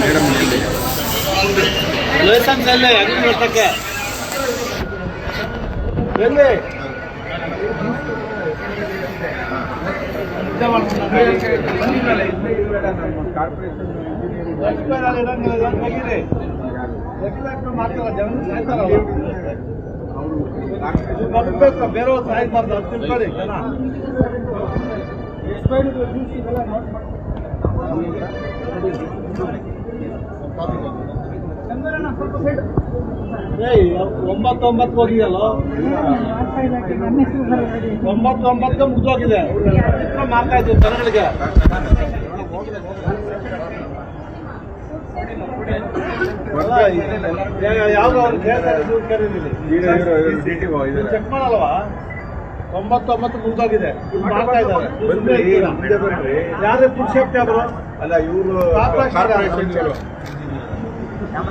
Madam ಎಲ್ಲಿ licence ಎಲ್ಲಿ ಅಂಗಡಿ ನಡೆಸಕ್ಕೆ ಎಲ್ಲಿ ಬೇರೆ ಸಾಯ್ಬಾರ್ದು ಅದು ಏಯ್ ಒಂಬತ್ತೊಂಬತ್ತು ಹೋಗಿದೆಯಲ್ಲ ಒಂಬತ್ತು ಒಂಬತ್ತು ಮುಗಿದೋಗಿದೆ ಮಾಡ್ತಾ ಇದ್ದೀವಿ ಜನಗಳಿಗೆ ಯಾವ್ದು ಅವ್ರು ಕರೀಲಿಲ್ಲ. ಚೆಕ್ ಮಾಡಲ್ವಾ ಒಂಬತ್ತೊಂಬತ್ತು ಮುಗಿದೋಗಿದೆ. ಮಾಡ್ತಾ ಇದ್ದಾರೆ. ಯಾರು ಸೇಫ್ಟಿ ಅವರು ಅಲ್ಲ ಇವರು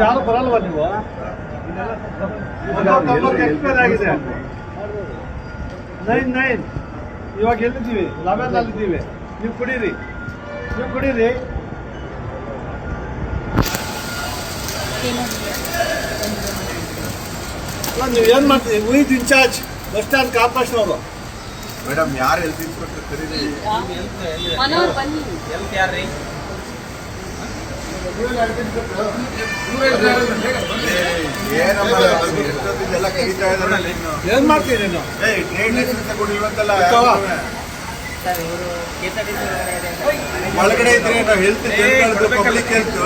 ಯಾರು ಬರಲ್ವಾ ನೀವು? ಎಕ್ಸ್ಪೈರ್ ಆಗಿದೆ. Nine nine. ಇವಾಗ ಎಲ್ಲಿದ್ದೀವಿ? ಲವೆನ್ ಅಲ್ಲಿದ್ದೀವಿ ನೀವು ಕುಡೀರಿ. ನೀವು ಕುಡೀರಿ. ಅಲ್ಲ, ನೀವು ಏನು ಮಾಡ್ತೀವಿ with incharge bus stand corporation ಅವರು ಮೇಡಮ್ ಯಾರು ಹೆಲ್ತ್ ಇನ್ಸ್ಪೆಕ್ಟರ್ ಕರೀರಿ? ಬನ್ನಿ. ಏನ್ ಮಾಡ್ತೀರಿ? ಒಳಗಡೆ ಇದ್ರೆ ನಾವು ಹೆಲ್ತ್ ಪಬ್ಲಿಕ್ ಹೆಲ್ತ್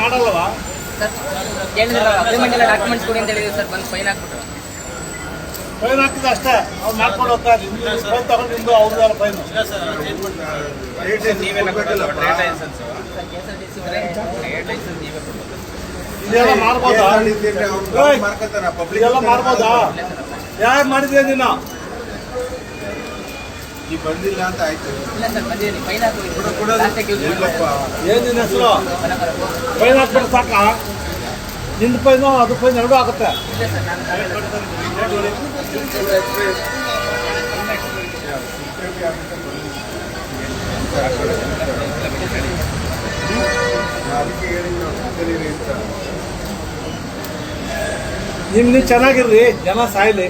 ಮಾಡಲ್ವಾ? ಅಗ್ರಿಮೆಂಟ್ ಎಲ್ಲ ಡಾಕ್ಯುಮೆಂಟ್ಸ್ ಕೊಡಿ ಅಂತ ಹೇಳಿದ್ರು ಸರ್ ಬಂದು ಫೈನ್ ಹಾಕ್ಬಿಟ್ರು. ಫೈನ್ ಹಾಕಿದ ಅಷ್ಟೇ. ಅವ್ರು ಮಾಡ್ಕೊಂಡು ಹೋಗ್ತಾರೆ ಫೈನ್ ತಗೊಂಡು ನಿಮ್ದು ಅವ್ರದ್ದೆಲ್ಲ ಫೈನ್. ಇದೆಲ್ಲ ಮಾಡ್ಬೋದಾ? ಇದೆಲ್ಲ ಮಾಡ್ಬೋದಾ? ಯಾರು ಮಾಡಿದ್ಯಾ ನೀನು ನೀ ಬಂದಿಲ್ಲ ಅಂತ ಆಯ್ತು. ಏನ್ ನಿನ್ನ ಹೆಸರು? ಫೈನ್ ಹಾಕ್ಬಿಟ್ಟು ಸಾಕ? ನಿಂದು ಫೈನು ಅದು ಫೈನ್ ಎರಡೂ ಆಗುತ್ತೆ. ಇಲ್ಲ ಸರ್ ನಾನು ಅದಕ್ಕೆ ಹೇಳಿದ್ದು ಕರೀರಿ ಅಂತ ನಿಮ್ ನೀವು ಚೆನ್ನಾಗಿರ್ರಿ ಜನ ಸಾಯ್ಲಿ.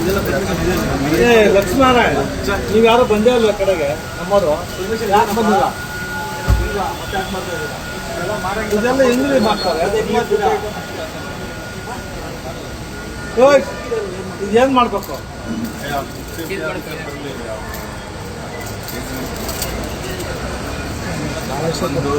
ಏ, ಲಕ್ಷ್ಮೀನಾರಾಯಣ, ನೀವು ಯಾರು ಬಂದೇ ಇಲ್ಲ ಕಡೆಗೆ, ನಮ್ಮವರು. ಯಾಕೆ ಬಂದಿಲ್ಲ? ಇದೆಲ್ಲ ಹೆಂಗ್ರಿ ಮಾಡ್ತಾರೆ ಇದೇನ್ ಮಾಡ್ಬೇಕು? ಒಂದು